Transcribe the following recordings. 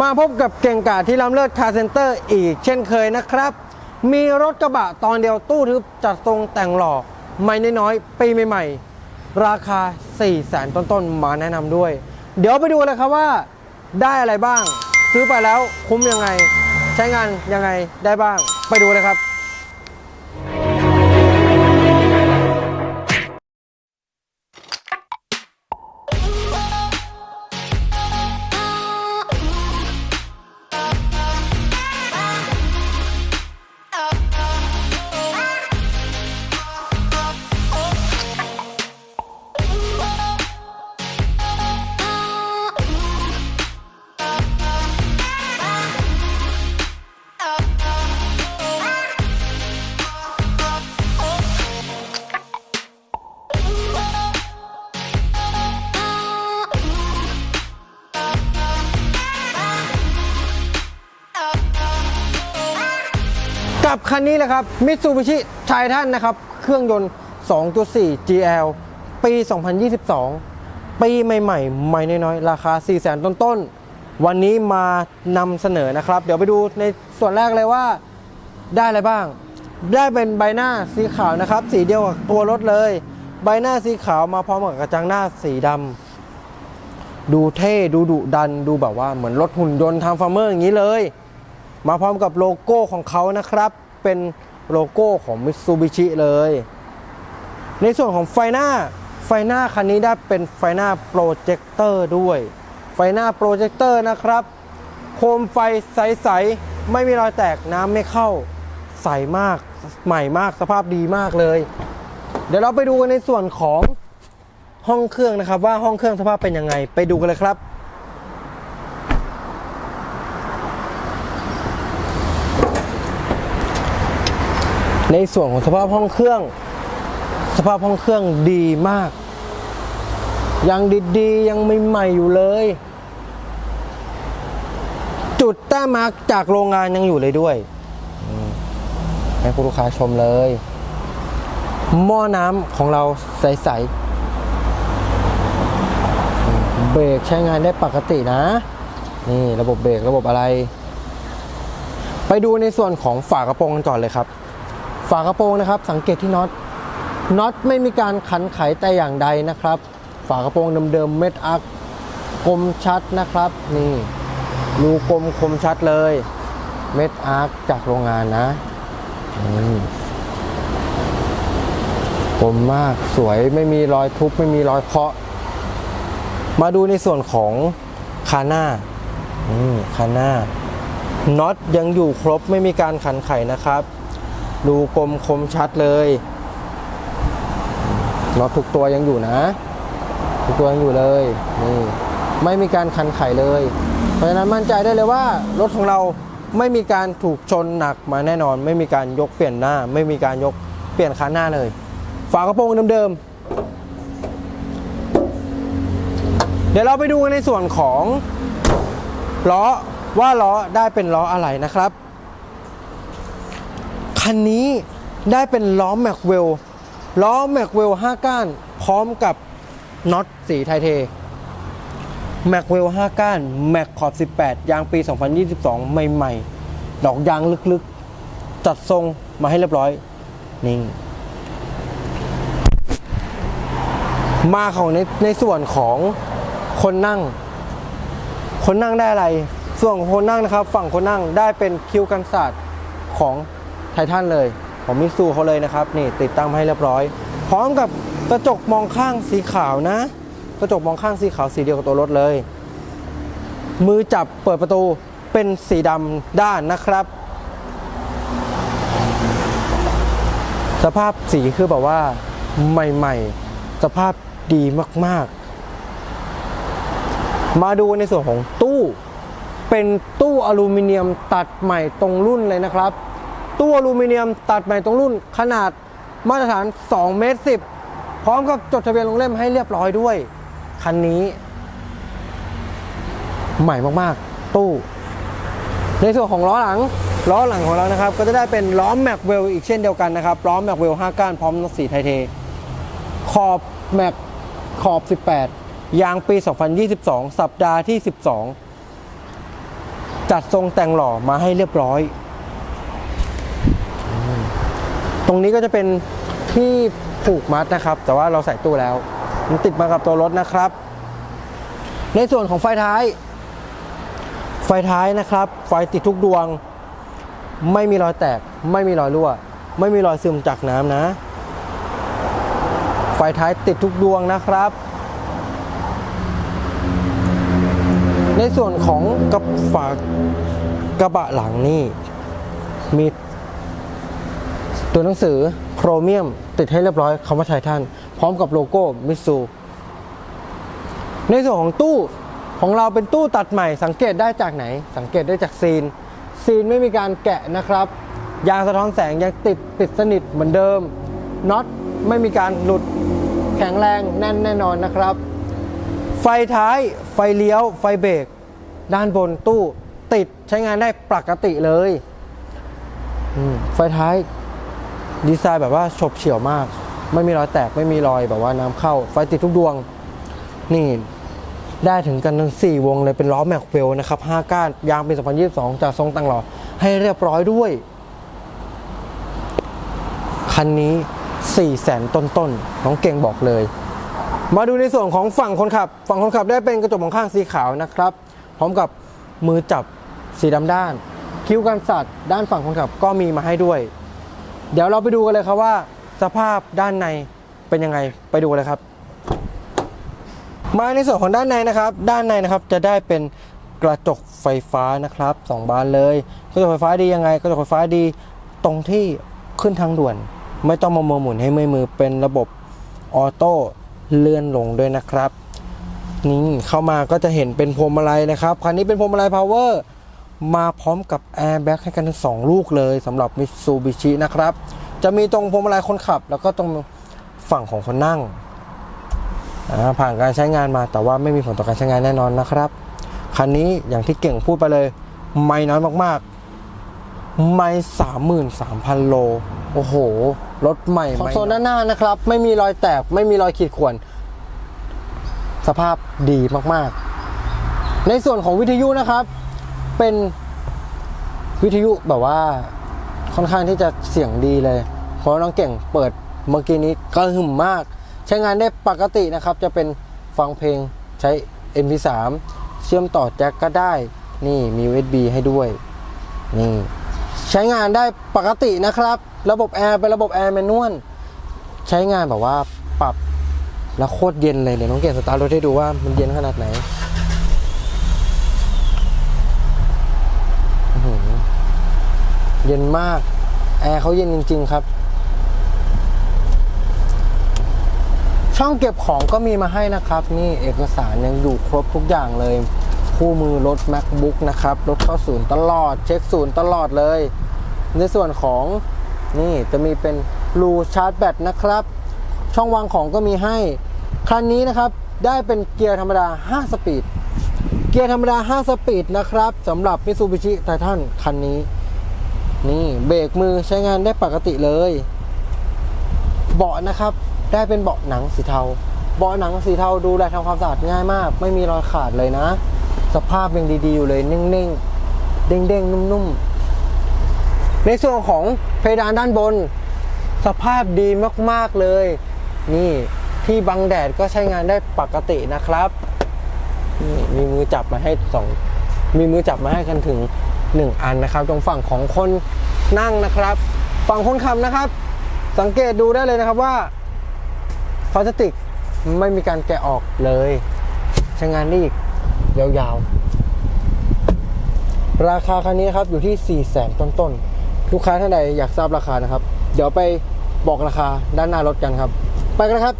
มาพบกับเก่งกาจที่ล้ำเลิศคาร์เซนเตอร์อีกเช่นเคยนะครับ มีรถกระบะตอนเดียวตู้ทึบจัดทรงแต่งหล่อไม่น้อยๆปีใหม่ๆ ราคา 4 0 0แสนต้นๆ มาแนะนำด้วย เดี๋ยวไปดูเลยครับว่า ได้อะไรบ้าง ซื้อไปแล้วคุ้มยังไง ใช้งานยังไงได้บ้าง ไปดูเลยครับ กับคันนี้แหละครับมิตซูบิชิชายท่านนะครับ เครื่องยนต์ 2.4 GL ปี 2022 ปีใหม่ๆ ใหม่น้อยๆ ราคา 4 0 0 0 0 0 ต้นๆ วันนี้มานำเสนอนะครับ เดี๋ยวไปดูในส่วนแรกเลยว่าได้อะไรบ้าง ได้เป็นใบหน้าสีขาวนะครับ สีเดียวกับตัวรถเลย ใบหน้าสีขาวมาพร้อมกับกระจังหน้าสีดำดูเท่ดูดุดันดูแบบว่าเหมือนรถหุ่นยนต์ทางฟาร์มเมอร์อย่างนี้เลยมาพร้อมกับโลโก้ของเขานะครับ เป็นโลโก้ของ Mitsubishi เลย ในส่วนของไฟหน้า ไฟหน้าคันนี้ได้เป็นไฟหน้าโปรเจคเตอร์ด้วย ไฟหน้าโปรเจคเตอร์นะครับ โคมไฟใส ๆ ไม่มีรอยแตกน้ำไม่เข้า ใสมาก ใหม่มาก สภาพดีมากเลย เดี๋ยวเราไปดูกันในส่วนของห้องเครื่องนะครับ ว่าห้องเครื่องสภาพเป็นยังไง ไปดูกันเลยครับ ในส่วนของสภาพห้องเครื่อง สภาพห้องเครื่องดีมาก ยังดีๆ ยังใหม่ๆอยู่เลย จุดแต้มาจากโรงงานยังอยู่เลยด้วยให้คุณลูกค้าชมเลย หม้อน้ำของเราใสๆเบรกใช้งานได้ปกตินะ นี่ระบบเบรกระบบอะไร ไปดูในส่วนของฝากระโปรงกันก่อนเลยครับ ฝากระโปรงนะครับ สังเกตที่น็อตน็อตไม่มีการขันไขแต่อย่างใดนะครับ ฝากระโปรงเดิมๆเม็ดอักกลมชัดนะครับ นี่รูกลมคมชัดเลย เม็ดอาร์คจากโรงงานนะนี่กลมมากสวยไม่มีรอยทุบไม่มีรอยเคาะ มาดูในส่วนของคาหน้านี่คาหน้าน็อตยังอยู่ครบไม่มีการขันไขนะครับ ดูกลมคมชัดเลยน็อตทุกตัวยังอยู่นะ ทุกตัวยังอยู่เลยนี่ไม่มีการคันไขเลย เพราะฉะนั้นมั่นใจได้เลยว่ารถของเราไม่มีการถูกชนหนักมาแน่นอน ไม่มีการยกเปลี่ยนหน้า ไม่มีการยกเปลี่ยนคันหน้าเลย ฝากระโปรงเดิมๆเดี๋ยวเราไปดูกันในส่วนของล้อว่าล้อได้เป็นล้ออะไรนะครับ คันนี้ได้เป็นล้อแม็กเวลล้อแม็กเวล5ก้าน พร้อมกับน็อตสีไทเทแม็กเวล5ก้านแม็กขอบ 18 ยางปี 2022 ใหม่ๆ ดอกยางลึกๆ จัดทรงมาให้เรียบร้อยนี่มาของในในส่วนของคนนั่ง คนนั่งได้อะไร ส่วนคนนั่งนะครับ ฝั่งคนนั่งได้เป็นคิ้วกันศาสตร์ของ ไททันเลยของมิตซูเขาเลยนะครับนี่ติดตั้งมาให้เรียบร้อย พร้อมกับกระจกมองข้างสีขาวนะ กระจกมองข้างสีขาวสีเดียวกับตัวรถเลย มือจับเปิดประตูเป็นสีดำด้านนะครับ สภาพสีคือแบบว่าใหม่ ๆ สภาพดีมากๆ มาดูในส่วนของตู้ เป็นตู้อลูมิเนียมตัดใหม่ตรงรุ่นเลยนะครับ ตู้อลูมิเนียมตัดใหม่ตรงรุ่นขนาดมาตรฐาน2เมตร10 พร้อมกับจดทะเบียนลงเล่มให้เรียบร้อยด้วย คันนี้ ใหม่มากๆ ตู้ ในส่วนของล้อหลัง ล้อหลังของเรานะครับ ก็จะได้เป็นล้อแม็กเวลอีกเช่นเดียวกันนะครับ ล้อแม็กเวล5ก้านพร้อมน็อตสีไทเท ขอบแม็กขอบ 18 ยางปี 2022 สัปดาห์ที่ 12 จัดทรงแต่งหล่อมาให้เรียบร้อย ตรงนี้ก็จะเป็นที่ผูกมัดนะครับ แต่ว่าเราใส่ตู้แล้ว มันติดมากับตัวรถนะครับ ในส่วนของไฟท้าย ไฟท้ายนะครับ ไฟติดทุกดวง ไม่มีรอยแตก ไม่มีรอยรั่ว ไม่มีรอยซึมจากน้ำนะ ไฟท้ายติดทุกดวงนะครับ ในส่วนของกระฝากระบะหลังนี่มี ตัวหนังสือโครเมียมติดให้เรียบร้อยคำว่าไททันพร้อมกับโลโก้มิสูในส่วนของตู้ของเราเป็นตู้ตัดใหม่สังเกตได้จากไหน สังเกตได้จากซีน ซีนไม่มีการแกะนะครับ ยางสะท้อนแสงยังติดติดสนิทเหมือนเดิมน็อตไม่มีการหลุดแข็งแรงแน่นแน่นอนนะครับ ไฟท้ายไฟเลี้ยว ไฟเบรกด้านบนตู้ติดใช้งานได้ปกติเลย ไฟท้าย ดีไซน์แบบว่าฉบเฉี่ยวมาก ไม่มีรอยแตกไม่มีรอยแบบว่าน้ำเข้า ไฟติดทุกดวง นี่ได้ถึงกันทั้ง4วงเลยเป็นล้อแม็กเวลนะครับ 5 ก้าน ยางเปี2022 จากทรงตังหล่อให้เรียบร้อยด้วย คันนี้4แสนต้นๆน้องเก่งบอกเลย มาดูในส่วนของฝั่งคนขับ ฝั่งคนขับได้เป็นกระจกมองข้างสีขาวนะครับ พร้อมกับมือจับสีดำด้าน คิ้วกันสัตว์ด้านฝั่งคนขับก็มีมาให้ด้วย เดี๋ยวเราไปดูกันเลยครับว่า สภาพด้านในเป็นยังไงไปดูเลยครับ มาในส่วนของด้านในนะครับ ด้านในนะครับจะได้เป็นกระจกไฟฟ้านะครับสองบานเลยกระจกไฟฟ้าดียังไงกระจกไฟฟ้าดีตรงที่ขึ้นทางด่วน ไม่ต้องมามือหมุนให้มือมือเป็นระบบออโต้เลื่อนลงด้วยนะครับนี่เข้ามาก็จะเห็นเป็นพวงมาลัยนะครับคันนี้เป็นพวงมาลัยพาวเวอร์ มาพร้อมกับแอร์แบ็กให้กันทั้งสองลูกเลยสำหรับมิตซูบิชินะครับ จะมีตรงพวงมาลัยคนขับ แล้วก็ตรงฝั่งของคนนั่ง ผ่านการใช้งานมาแต่ว่าไม่มีผลต่อการใช้งานแน่นอนนะครับ คันนี้อย่างที่เก่งพูดไปเลย ไม่น้อยมากๆ ไม่สามหมื่นสามพันโล โอ้โห รถใหม่ของโซนด้านหน้านะครับ ไม่มีรอยแตก ไม่มีรอยขีดข่วน สภาพดีมากๆ ในส่วนของวิทยุนะครับ เป็นวิทยุแบบว่าค่อนข้างที่จะเสียงดีเลย เพราะน้องเก่งเปิดเมื่อกี้นี้กระหึ่มมาก ใช้งานได้ปกตินะครับ จะเป็นฟังเพลงใช้ MP3 เชื่อมต่อแจ็คก็ได้นี่มี USB ให้ด้วยนี่ใช้งานได้ปกตินะครับ ระบบแอร์เป็นระบบแอร์แมนนวลใช้งานแบบว่าปรับแล้วโคตรเย็นเลยเดี๋ยวน้องเก่งสตาร์ทรถให้ดูว่ามันเย็นขนาดไหนอื้อหือ เย็นมาก แอร์เขาเย็นจริง ๆ ครับ ช่องเก็บของก็มีมาให้นะครับ นี่เอกสารยังอยู่ครบทุกอย่างเลย คู่มือรถ macbook นะครับ รถเข้าศูนย์ตลอด เช็คศูนย์ตลอดเลย ในส่วนของนี่จะมีเป็นรูชาร์จแบตนะครับ ช่องวางของก็มีให้ คันนี้นะครับได้เป็นเกียร์ธรรมดา 5 สปีด เกียร์ธรรมดา 5 สปีดนะครับสำหรับ Mitsubishi Titan คันนี้ นี่เบรกมือใช้งานได้ปกติเลย เบาะนะครับได้เป็นเบาะหนังสีเทา เบาะหนังสีเทาดูแลทำความสะอาดง่ายมาก ไม่มีรอยขาดเลยนะ สภาพยังดีๆอยู่เลยนิ่งๆ เด้งๆ นุ่มๆ ในส่วนของเพดานด้านบน สภาพดีมากๆเลย นี่ที่บังแดดก็ใช้งานได้ปกตินะครับ มีมือจับมาให้สองมีมือจับมาให้กันถึง 1 อันนะครับ ตรงฝั่งของคนนั่งนะครับ ฝั่งคนขับนะครับ สังเกตดูได้เลยนะครับว่าพลาสติกไม่มีการแกะออกเลยใช้งานได้อีกยาวๆ ราคาคันนี้ครับอยู่ที่ 4 0 0แสนต้นๆ ลูกค้าท่านใดอยากทราบราคานะครับ เดี๋ยวไปบอกราคาด้านหน้ารถกันครับ ไปกันนะครับ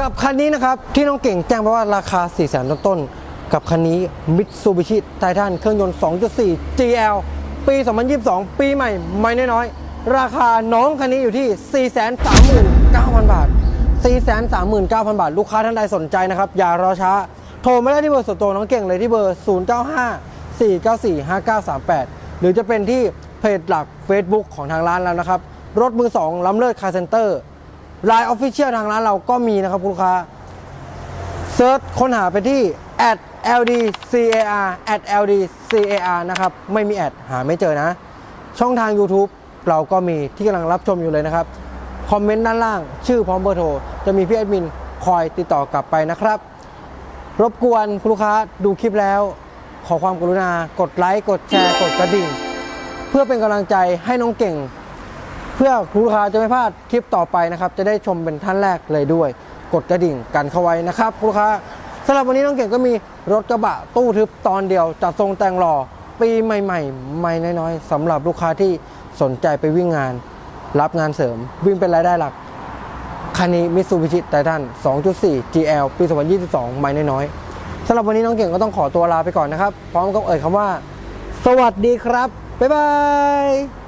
กับคันนี้นะครับที่น้องเก่งแจ้งไปว่าราคา 4 0 0แสนต้นๆ กับคันนี้ Mitsubishi Titan เครื่องยนต์ 2.4 GL ปี 2022 ปีใหม่ ไม่น้อยๆราคาน้องคันนี้อยู่ที่ 439,000 บาท 439,000 บาท ลูกค้าท่านใดสนใจนะครับ อย่ารอช้า โทรมาได้ที่เบอร์ส่วนตัวน้องเก่งเลยที่เบอร์ 095 494 5938 หรือจะเป็นที่เพจหลัก Facebook ของทางร้านแล้วนะครับ รถมือ 2ล้ำเลิศคาร์เซนเตอร์ไลน์ออฟฟิเชียลทางร้านเราก็มีนะครับลูกค้าเซิร์ชค้นหาไปที่ at LD CAR at LD CAR นะครับ ไม่มีแอดหาไม่เจอนะ ช่องทาง YouTube เราก็มีที่กำลังรับชมอยู่เลยนะครับ คอมเมนต์ด้านล่าง ชื่อพร้อมเบอร์โทร จะมีพี่แอดมินคอยติดต่อกลับไปนะครับ รบกวนคุณลูกค้าดูคลิปแล้ว ขอความกรุณากดไลค์กดแชร์กดกระดิ่ง เพื่อเป็นกำลังใจให้น้องเก่ง เพื่อคุณลูกค้าจะไม่พลาดคลิปต่อไปนะครับ จะได้ชมเป็นท่านแรกเลยด้วย กดกระดิ่งกันเข้าไว้นะครับคุณลูกค้าำหรับวันนี้น้องเก่งก็มีรถกระบะตู้ทึบตอนเดียวจัดทรงแต่งหล่อปีใหม่ๆไม่น้อยๆสำหรับลูกค้าที่สนใจไปวิ่งงาน รับงานเสริม วิ่งเป็นรายได้หลักคันนี้มิ t ซูบิชิไททัน2.4 GL ปี 2022 ไม่น้อยๆสำหรับวันนี้น้องเก่งก็ต้องขอตัวลาไปก่อนนะครับ พร้อมกับเอ่ยคำว่า สวัสดีครับ บ๊ายบาย